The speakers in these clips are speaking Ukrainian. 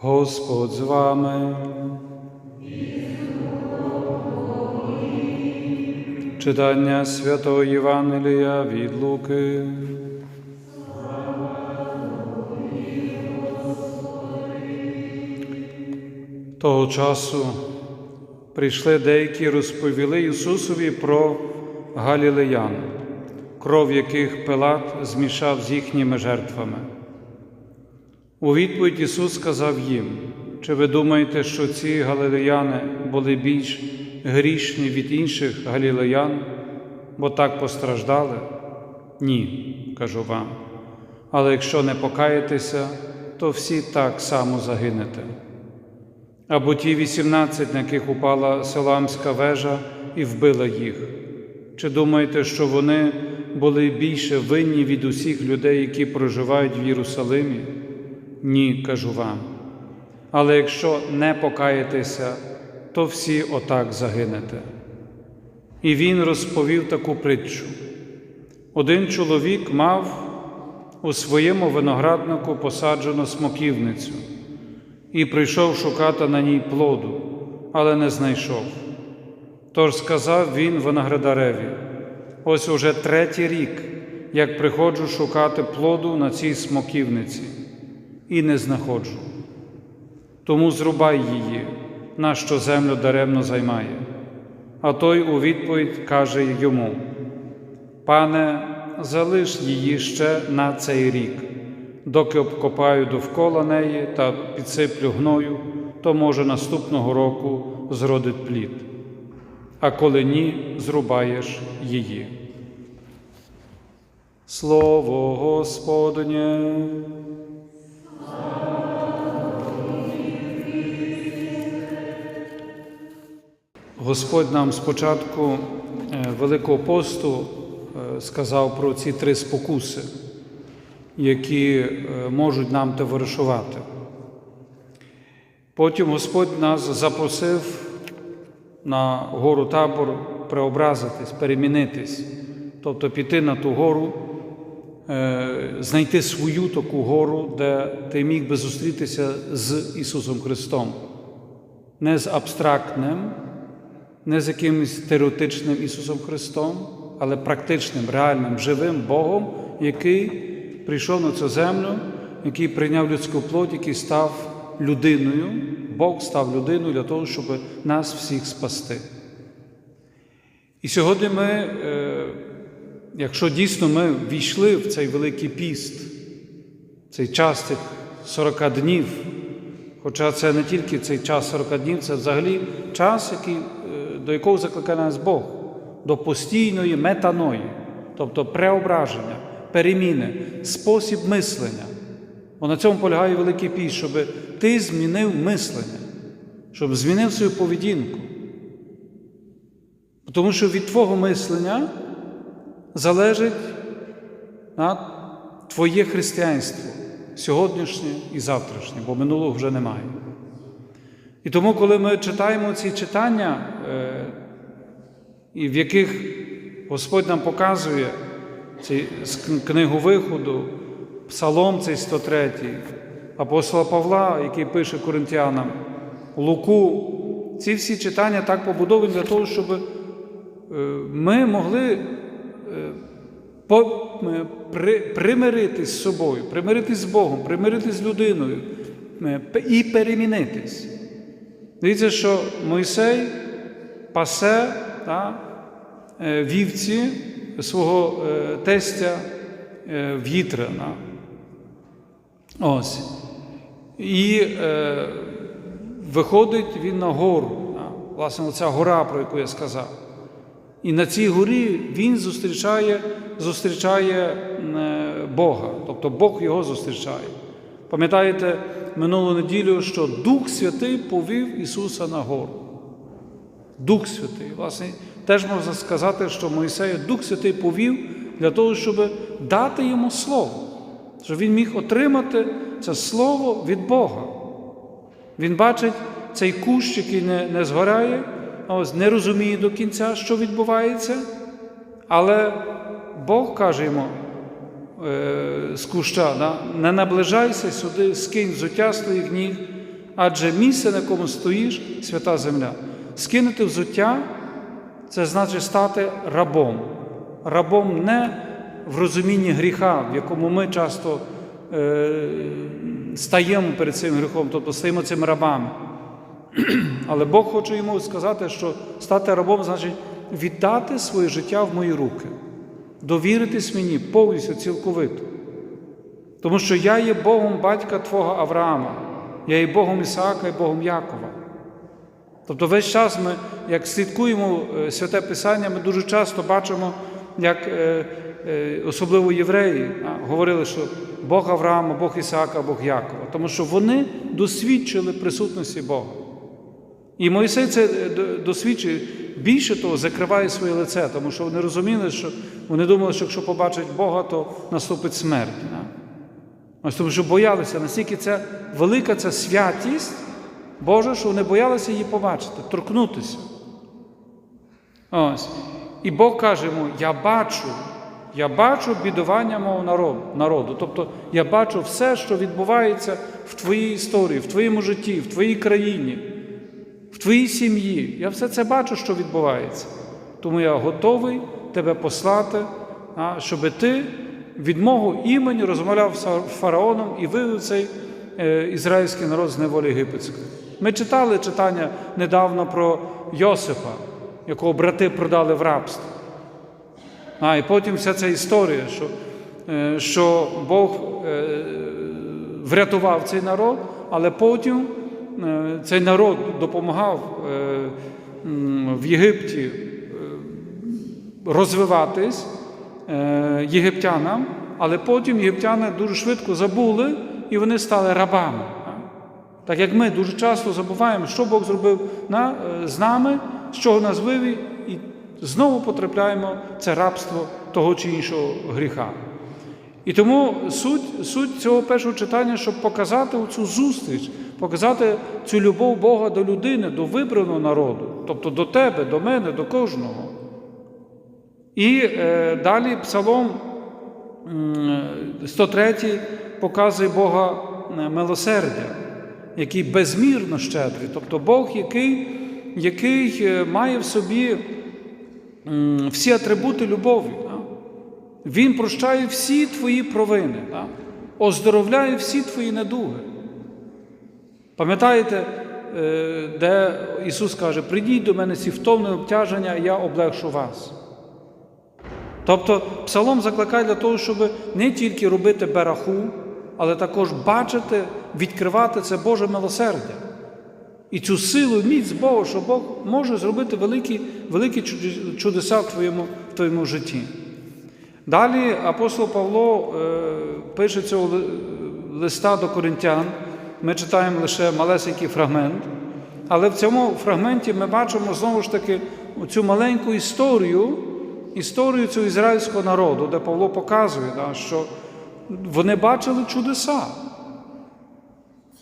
Господь з вами. Читання Святого Євангелія від Луки. Того часу прийшли деякі розповіли Ісусові про галілеян, кров яких Пилат змішав з їхніми жертвами. У відповідь Ісус сказав їм, чи ви думаєте, що ці галилеяни були більш грішні від інших галілеян, бо так постраждали? Ні, кажу вам. Але якщо не покаєтеся, то всі так само загинете. Або ті вісімнадцять, на яких упала Селамська вежа і вбила їх. Чи думаєте, що вони були більше винні від усіх людей, які проживають в Єрусалимі? Ні, кажу вам. Але якщо не покаєтеся, то всі отак загинете. І він розповів таку притчу. Один чоловік мав у своєму винограднику посаджену смоківницю і прийшов шукати на ній плоду, але не знайшов. Тож сказав він виноградареві: ось уже третій рік, як приходжу шукати плоду на цій смоківниці, і не знаходжу. Тому зрубай її, нащо землю даремно займає. А той у відповідь каже йому: Пане, залиш її ще на цей рік, доки обкопаю довкола неї та підсиплю гною, то може наступного року зродить плід. А коли ні, зрубаєш її. Слово Господнє. Господь нам спочатку е, Великого посту е, сказав про ці три спокуси, які е, можуть нам товаришувати. Потім Господь нас запросив на гору табор преобразитись, перемінитись, тобто піти на ту гору, знайти свою таку гору, де ти міг би зустрітися з Ісусом Христом, не з абстрактним не з якимось теоретичним Ісусом Христом, але практичним, реальним, живим Богом, який прийшов на цю землю, який прийняв людську плоть, який став людиною, Бог став людиною для того, щоб нас всіх спасти. І сьогодні ми, е, якщо дійсно ми війшли в цей великий піст, цей час цих 40 днів, хоча це не тільки цей час 40 днів, це взагалі час, який до якого закликає нас Бог, до постійної метаної, тобто преображення, переміни, спосіб мислення. Бо на цьому полягає великий піс, щоб ти змінив мислення, щоб змінив свою поведінку. Тому що від твого мислення залежить на, твоє християнство сьогоднішнє і завтрашнє, бо минулого вже немає. І тому, коли ми читаємо ці читання, в яких Господь нам показує книгу виходу, Псалом цей 103, апостола Павла, який пише Коринтянам, Луку, ці всі читання так побудовані для того, щоб ми могли примиритись з собою, примиритись з Богом, примиритись з людиною і перемінитись. Дивіться, що Мойсей пасе та, вівці свого тестя в Їтрена. Ось. І е, виходить він на гору, власне, оця гора, про яку я сказав. І на цій горі він зустрічає зустрічає Бога, тобто Бог його зустрічає. Пам'ятаєте минулу неділю, що Дух Святий повів Ісуса на гору. Дух Святий. Власне, теж можна сказати, що Мойсею Дух Святий повів для того, щоб дати йому Слово, щоб він міг отримати це Слово від Бога. Він бачить цей кущ, який не, не згорає, ось не розуміє до кінця, що відбувається, але Бог каже йому, з куща, да? не наближайся сюди, скинь взуття з твоїх ніг, Адже місце, на якому стоїш, свята земля. Скинути взуття це значить стати рабом. Рабом не в розумінні гріха, в якому ми часто е, стаємо перед цим гріхом, тобто стаємо цими рабами. Але Бог хоче йому сказати, що стати рабом значить віддати своє життя в мої руки, довіритись мені повністю цілковито. Тому що я є Богом батька Твого Авраама, я є Богом Ісаака і Богом Якова. Тобто весь час ми, як слідкуємо е, святе Писання, ми дуже часто бачимо, як е, е, особливо євреї говорили, що Бог Авраама, Бог Ісаака, Бог Якова, тому що вони досвідчили присутності Бога. І Мойсей це е, досвідчує, більше того, закриває своє лице, тому що вони розуміли, що вони думали, що якщо побачать Бога, то наступить смерть. Ось тому що боялися, настільки це велика ця святість Божа, що вони боялися її побачити, торкнутися. Ось. І Бог каже йому: Я бачу, я бачу бідування мого народу. Тобто я бачу все, що відбувається в твоїй історії, в твоєму житті, в твоїй країні, в твоїй сім'ї. Я все це бачу, що відбувається. Тому я готовий тебе послати, щоб ти від мого імені розмовляв з фараоном і вивів цей е, ізраїльський народ з неволі єгипетської. Ми читали читання недавно про Йосипа, якого брати продали в рабство. А, і потім вся ця історія, що, е, що Бог е, врятував цей народ, але потім цей народ допомагав е, в Єгипті е, розвиватись е, єгиптянам, але потім єгиптяни дуже швидко забули і вони стали рабами. Так як ми дуже часто забуваємо, що Бог зробив е, з нами, з чого нас вивів, і знову потрапляємо в це рабство того чи іншого гріха. І тому суть, суть цього першого читання, щоб показати цю зустріч, показати цю любов Бога до людини, до вибраного народу, тобто до тебе, до мене, до кожного. І е, далі Псалом 103 показує Бога е, милосердя, який безмірно щедрий, тобто Бог, який, який е, має в собі всі атрибути любові. Він прощає всі твої провини, оздоровляє всі твої недуги. Пам'ятаєте, е, де Ісус каже, прийдіть до мене ці втомлені обтяження, я облегшу вас. Тобто псалом закликає для того, щоб не тільки робити бераху, але також бачити, відкривати це Боже милосердя. І цю силу, міць Бога, що Бог може зробити великі, великі чудеса в твоєму, в твоєму житті. Далі апостол Павло е, пише цього листа до коринтян. Ми читаємо лише малесенький фрагмент, але в цьому фрагменті ми бачимо знову ж таки цю маленьку історію, історію цього ізраїльського народу, де Павло показує, що вони бачили чудеса.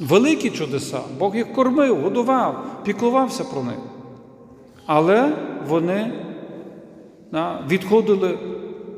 Великі чудеса. Бог їх кормив, годував, піклувався про них. Але вони відходили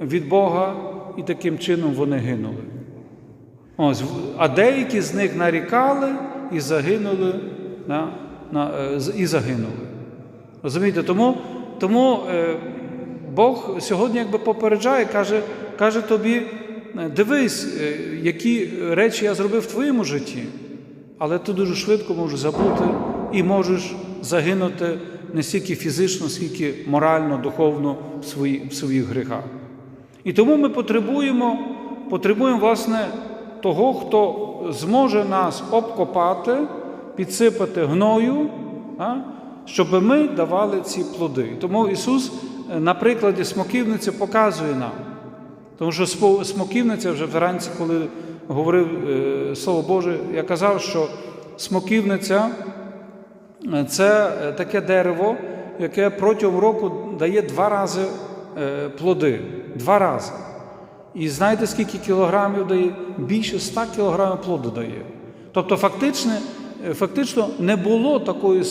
від Бога і таким чином вони гинули. Ось, а деякі з них нарікали і загинули, да, на, е, і загинули. Розумієте, тому, тому е, Бог сьогодні якби попереджає, каже, каже тобі, е, дивись, які речі я зробив в твоєму житті, але ти дуже швидко можеш забути і можеш загинути не стільки фізично, скільки морально, духовно в, свої, в своїх гріхах. І тому ми потребуємо, потребуємо, власне, того, хто зможе нас обкопати, підсипати гною, щоб ми давали ці плоди. Тому Ісус е, на прикладі смоківниці показує нам. Тому що смоківниця вже вранці, коли говорив е, Слово Боже, я казав, що смоківниця е, це таке дерево, яке протягом року дає два рази плоди. Два рази. І знаєте, скільки кілограмів дає? Більше 100 кілограмів плоду дає. Тобто, фактично, е, фактично не було такої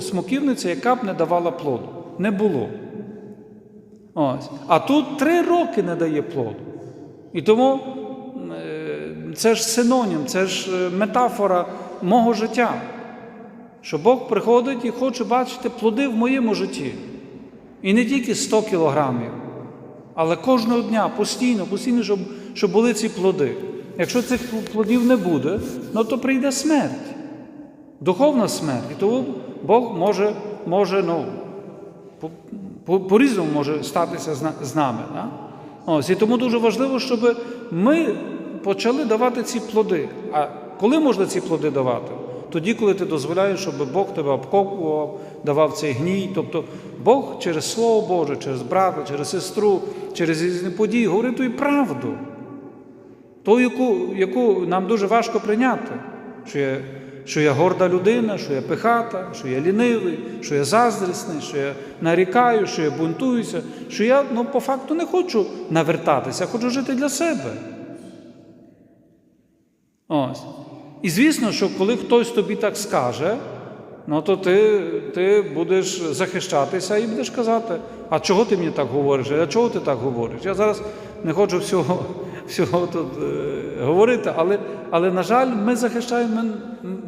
смоківниці, яка б не давала плоду. Не було. Ось. А тут три роки не дає плоду. І тому е, це ж синонім, це ж е, метафора мого життя. що Бог приходить і хоче бачити плоди в моєму житті. І не тільки 100 кілограмів, але кожного дня постійно, постійно, щоб, щоб були ці плоди. Якщо цих плодів не буде, ну то прийде смерть, духовна смерть. І тому Бог може, може ну, по- по- по-різному може статися з нами. Да? Ось, і тому дуже важливо, щоб ми почали давати ці плоди. А коли можна ці плоди давати? Тоді, коли ти дозволяєш, щоб Бог тебе обкопував, давав цей гній. Тобто Бог через Слово Боже, через брата, через сестру, через різні події говорить ту правду, ту, яку, яку нам дуже важко прийняти. Що я, що я горда людина, що я пихата, що я лінивий, що я заздрісний, що я нарікаю, що я бунтуюся, що я ну, по факту не хочу навертатися, я хочу жити для себе. Ось. І звісно, що коли хтось тобі так скаже, ну то ти, ти будеш захищатися і будеш казати, а чого ти мені так говориш? А чого ти так говориш? Я зараз не хочу всього, всього тут е, говорити, але, але, на жаль, ми захищаємо, ми,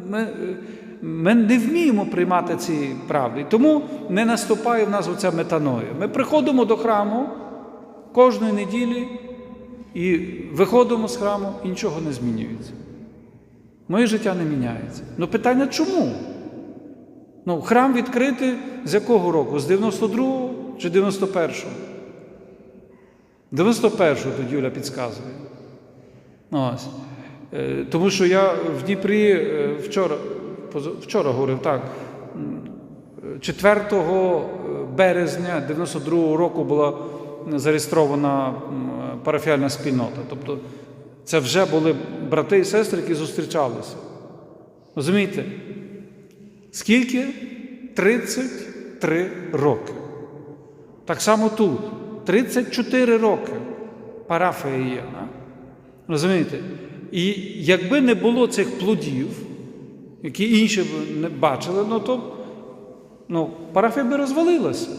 ми, ми не вміємо приймати ці правди. Тому не наступає в нас оця метаноя. Ми приходимо до храму кожної неділі і виходимо з храму, і нічого не змінюється. Моє життя не міняється. Ну питання чому? Ну, храм відкритий з якого року? З 92-го чи 91-го? 91-го тут Юля підказує. Ось. Е, Тому що я в Дніпрі е, вчора, вчора говорив так. 4 березня 92-го року була зареєстрована парафіальна спільнота. Тобто це вже були брати і сестри, які зустрічалися. Розумієте? Скільки? 33 роки. Так само тут. 34 роки парафія є. Розумієте? І якби не було цих плодів, які інші б не бачили, ну то ну, парафія би розвалилася.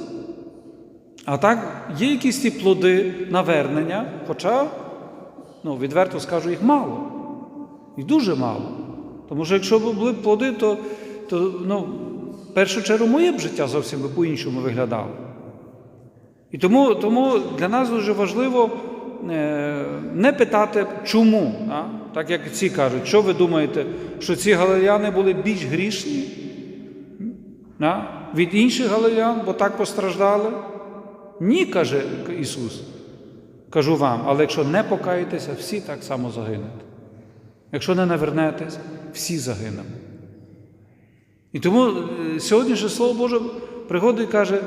А так, є якісь ті плоди навернення, хоча, ну, відверто скажу, їх мало. Їх дуже мало. Тому що якщо б були плоди, то, то ну, в першу чергу моє б життя зовсім би по-іншому виглядало. І тому, тому для нас дуже важливо е, не питати, чому. А? Так як ці кажуть, що ви думаєте, що ці галилеяни були більш грішні а? від інших галилеян, бо так постраждали? Ні, каже Ісус. Кажу вам, але якщо не покаєтеся, всі так само загинете. Якщо не навернетесь, всі загинемо. І тому е, сьогоднішнє Слово Боже приходить і каже,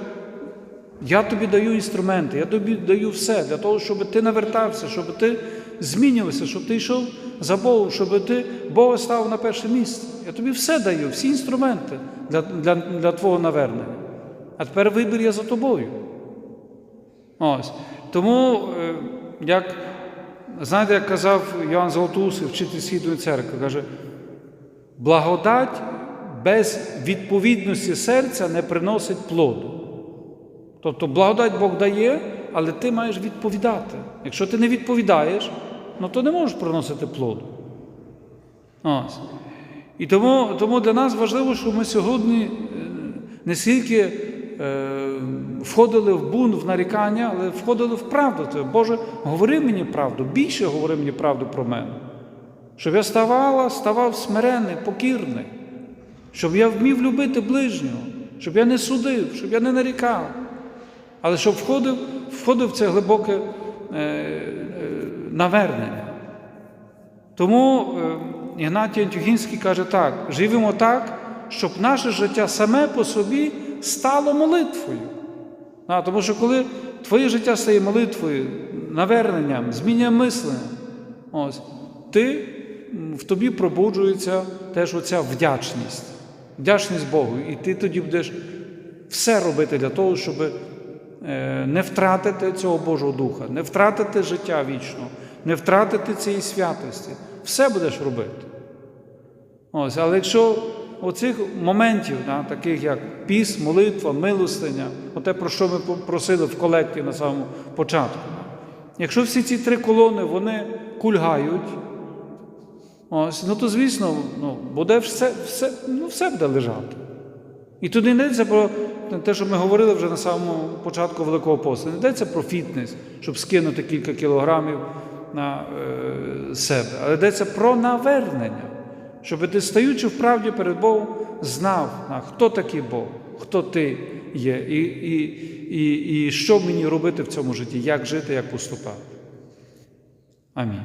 я тобі даю інструменти, я тобі даю все для того, щоб ти навертався, щоб ти змінювався, щоб ти йшов за Богом, щоб ти Бога став на перше місце. Я тобі все даю, всі інструменти для, для, для твого навернення. А тепер вибір є за тобою. Ось. Тому, е, як, знаєте, як казав Йоанн Золотоусий, вчитель Східної церкви, каже, благодать без відповідності серця не приносить плоду. Тобто благодать Бог дає, але ти маєш відповідати. Якщо ти не відповідаєш, ну то не можеш приносити плоду. Ось. І тому, тому для нас важливо, щоб ми сьогодні е, не стільки е, входили в бунт, в нарікання, але входили в правду. Тобто, Боже, говори мені правду, більше говори мені правду про мене. Щоб я ставала, ставав смирений, покірний, щоб я вмів любити ближнього, щоб я не судив, щоб я не нарікав, але щоб входив, входив в це глибоке е, е, навернення. Тому е, Ігнатій Антюхінський каже так: живемо так, щоб наше життя саме по собі стало молитвою. А, тому що коли твоє життя стає молитвою, наверненням, змінює мислення, ось, ти, в тобі пробуджується теж оця вдячність, вдячність Богу. І ти тоді будеш все робити для того, щоб е, не втратити цього Божого Духа, не втратити життя вічного, не втратити цієї святості. Все будеш робити. Ось, але якщо оцих моментів, да, таких як піс, молитва, милостиня, оте, про що ми просили в колекті на самому початку, якщо всі ці три колони вони кульгають, Ось, ну то звісно, ну, буде все, все, ну, все буде лежати. І тут не йдеться про те, що ми говорили вже на самому початку Великого посту. Не йдеться про фітнес, щоб скинути кілька кілограмів на е, себе, але йдеться про навернення, щоб ти, стаючи в правді перед Богом, знав, хто такий Бог, хто ти є, і, і, і, і що мені робити в цьому житті, як жити, як поступати. Амінь.